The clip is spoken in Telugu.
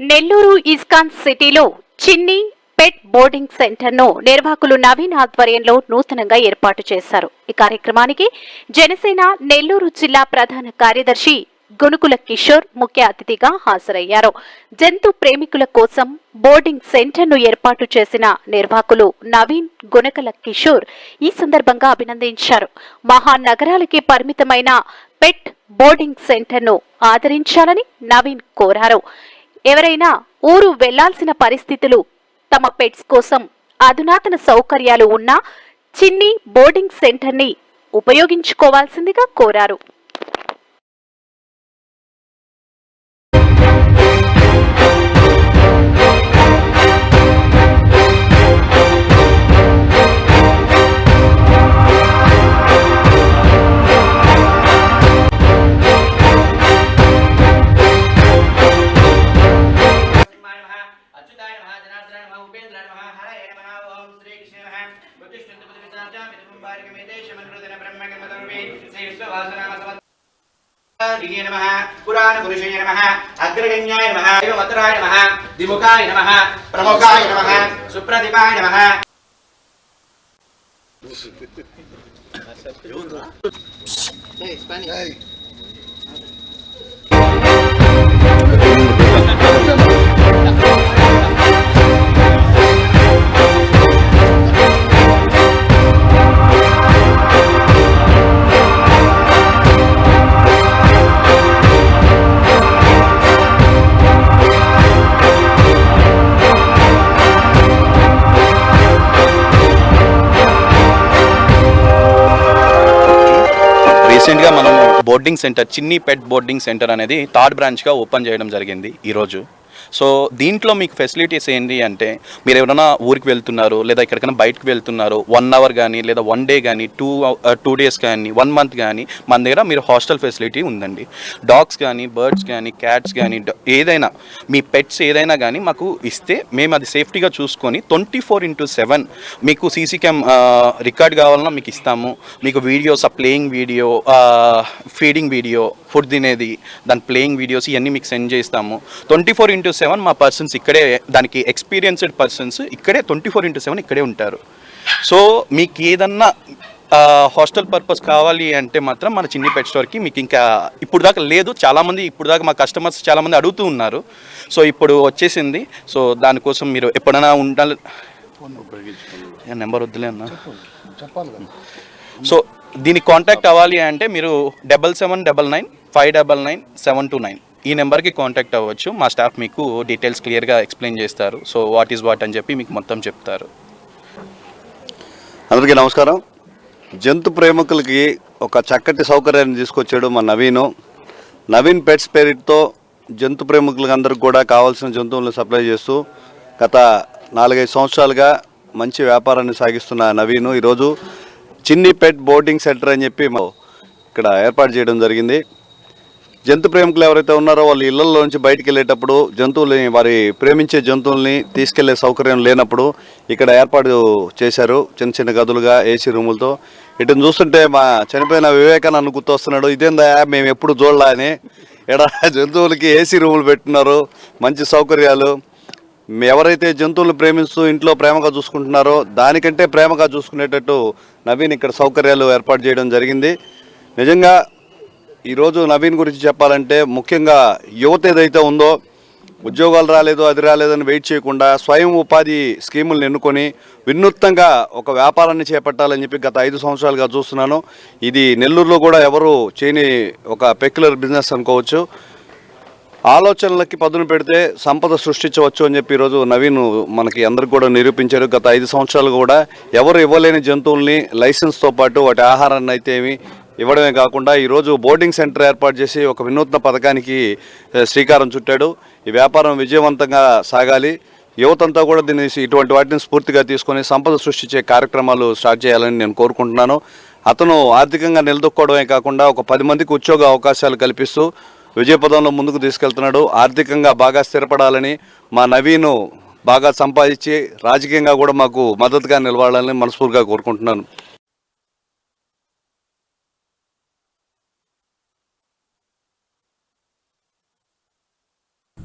నెల్లూరు ఇస్కాన్ సిటీలో చిన్ని పెట్ బోర్డింగ్ సెంటర్ను నిర్వాహకులు నవీన్ ఆధ్వర్యంలో నూతనంగా ఏర్పాటు చేశారు. ఈ కార్యక్రమానికి జనసేన నెల్లూరు జిల్లా ప్రధాన కార్యదర్శి గునుకుల కిషోర్ ముఖ్య అతిథిగా హాజరయ్యారు. జంతు ప్రేమికుల కోసం బోర్డింగ్ సెంటర్ను ఏర్పాటు చేసిన నిర్వాహకులు నవీన్ గునకల కిషోర్ ఈ సందర్భంగా అభినందించారు. మహానగరాలకి పరిమితమైన పెట్ బోర్డింగ్ సెంటర్ను ఆదరించాలని నవీన్ కోరారు. ఎవరైనా ఊరు వెళ్ళాల్సిన పరిస్థితులు తమ పెట్స్ కోసం అధునాతన సౌకర్యాలు ఉన్న చిన్ని బోర్డింగ్ సెంటర్ని ఉపయోగించుకోవాల్సిందిగా కోరారు. జనార్దనాయ నమః హరయ నమః. ఓం శ్రీకృష్ణ నమః. బుద్ధిష్ఠంతు బుద్ధివిచార్చామి కుంభారికమేదేశమనురుదన బ్రహ్మకర్మతరువే శ్రీ విశ్వవాసనామ సమత్ పురాణ పురుషయ అగ్రగణ్యాయ దిముఖాయ ప్రముఖాయ రీసెంట్గా మనం boarding center Chinni pet boarding center అనేది థర్డ్ బ్రాంచ్గా ఓపెన్ చేయడం జరిగింది ఈరోజు. సో దీంట్లో మీకు ఫెసిలిటీస్ ఏంటి అంటే మీరు ఎవరైనా ఊరికి వెళ్తున్నారు లేదా ఎక్కడికైనా బయటకు వెళ్తున్నారు వన్ అవర్ కానీ లేదా వన్ డే కానీ టూ టూ డేస్ కానీ వన్ మంత్ కానీ మన దగ్గర మీరు హాస్టల్ ఫెసిలిటీ ఉందండి. డాగ్స్ కానీ బర్డ్స్ కానీ క్యాట్స్ కానీ ఏదైనా మీ పెట్స్ ఏదైనా కానీ మాకు ఇస్తే మేము అది సేఫ్టీగా చూసుకొని ట్వంటీ ఫోర్ ఇంటూ సెవెన్ మీకు సీసీ క్యామ్ రికార్డ్ కావాలన్నా మీకు ఇస్తాము. మీకు వీడియోస్ ఆ playing video feeding video food తినేది దాని ప్లేయింగ్ వీడియోస్ ఇవన్నీ మీకు సెండ్ చేస్తాము. ట్వంటీ ఫోర్ ఇంటూ సెవెన్ మా పర్సన్స్ ఇక్కడే దానికి ఎక్స్పీరియన్స్డ్ పర్సన్స్ ఇక్కడే ట్వంటీ ఫోర్ ఇంటూ సెవెన్ ఇక్కడే ఉంటారు. సో మీకు ఏదన్నా హాస్టల్ పర్పస్ కావాలి అంటే మాత్రం మన చిన్ని పెట్ స్టోర్కి మీకు ఇంకా ఇప్పుడు దాకా లేదు. చాలామంది ఇప్పుడు దాకా మా కస్టమర్స్ చాలామంది అడుగుతూ ఉన్నారు. సో ఇప్పుడు వచ్చేసింది. సో దానికోసం మీరు ఎప్పుడైనా ఉండాలి. నెంబర్ వద్దులే అన్న. సో దీనికి కాంటాక్ట్ అవ్వాలి అంటే మీరు double seven double nine five double nine seven two nine ఈ నెంబర్కి కాంటాక్ట్ అవ్వచ్చు. మా స్టాఫ్ మీకు డీటెయిల్స్ క్లియర్గా ఎక్స్ప్లెయిన్ చేస్తారు. సో వాట్ ఈస్ వాట్ అని చెప్పి మీకు మొత్తం చెప్తారు. అందరికీ నమస్కారం. జంతు ప్రేమికులకి ఒక చక్కటి సౌకర్యాన్ని తీసుకొచ్చాడు మా నవీను. నవీన్ పెట్స్ పేరిట్తో జంతు ప్రేమికులకు అందరికి కూడా కావాల్సిన జంతువులను సప్లై చేస్తూ గత నాలుగైదు సంవత్సరాలుగా మంచి వ్యాపారాన్ని సాగిస్తున్న నవీను. ఈరోజు చిన్ని పెట్ బోర్డింగ్ సెంటర్ అని చెప్పి మా- ఇక్కడ ఏర్పాటు చేయడం జరిగింది. జంతు ప్రేమికులు ఎవరైతే ఉన్నారో వాళ్ళు ఇళ్ళలో నుంచి బయటికి వెళ్ళేటప్పుడు జంతువుల్ని వారి ప్రేమించే జంతువుల్ని తీసుకెళ్ళే సౌకర్యం లేనప్పుడు ఇక్కడ ఏర్పాటు చేశారు. చిన్న చిన్న గదులుగా ఏసీ రూములతో. ఇటును చూస్తుంటే మా చనిపోయిన వివేకానంద గుర్తొస్తున్నాడు. ఇదేందా? మేము ఎప్పుడు చూడలా అని. ఇక్కడ జంతువులకి ఏసీ రూములు పెట్టున్నారు మంచి సౌకర్యాలు. ఎవరైతే జంతువులు ప్రేమిస్తూ ఇంట్లో ప్రేమగా చూసుకుంటున్నారో దానికంటే ప్రేమగా చూసుకునేటట్టు నవీన్ ఇక్కడ సౌకర్యాలు ఏర్పాటు చేయడం జరిగింది. నిజంగా ఈరోజు నవీన్ గురించి చెప్పాలంటే ముఖ్యంగా యువత ఏదైతే ఉందో ఉద్యోగాలు రాలేదు అది రాలేదని వెయిట్ చేయకుండా స్వయం ఉపాధి స్కీములను ఎన్నుకొని వినూత్నంగా ఒక వ్యాపారాన్ని చేపట్టాలని చెప్పి గత ఐదు సంవత్సరాలుగా చూస్తున్నాను. ఇది నెల్లూరులో కూడా ఎవరు చేయని ఒక పెక్యులర్ బిజినెస్ అనుకోవచ్చు. ఆలోచనలకి పదును పెడితే సంపద సృష్టించవచ్చు అని చెప్పి ఈరోజు నవీన్ మనకి అందరికి కూడా నిరూపించారు. గత ఐదు సంవత్సరాలు కూడా ఎవరు ఇవ్వలేని జంతువుల్ని లైసెన్స్తో పాటు వాటి ఆహారాన్ని అయితే ఏమి ఇవ్వడమే కాకుండా ఈరోజు బోర్డింగ్ సెంటర్ ఏర్పాటు చేసి ఒక వినూత్న పథకానికి శ్రీకారం చుట్టాడు. ఈ వ్యాపారం విజయవంతంగా సాగాలి. యువతంతా కూడా దీన్ని ఇటువంటి వాటిని స్ఫూర్తిగా తీసుకొని సంపద సృష్టించే కార్యక్రమాలు స్టార్ట్ చేయాలని నేను కోరుకుంటున్నాను. అతను ఆర్థికంగా నిలదొక్కోవడమే కాకుండా ఒక పది మందికి ఉద్యోగ అవకాశాలు కల్పిస్తూ విజయపదంలో ముందుకు తీసుకెళ్తున్నాడు. ఆర్థికంగా బాగా స్థిరపడాలని మా నవీను బాగా సంపాదించి రాజకీయంగా కూడా మాకు మద్దతుగా నిలవాలని మనస్ఫూర్తిగా కోరుకుంటున్నాను.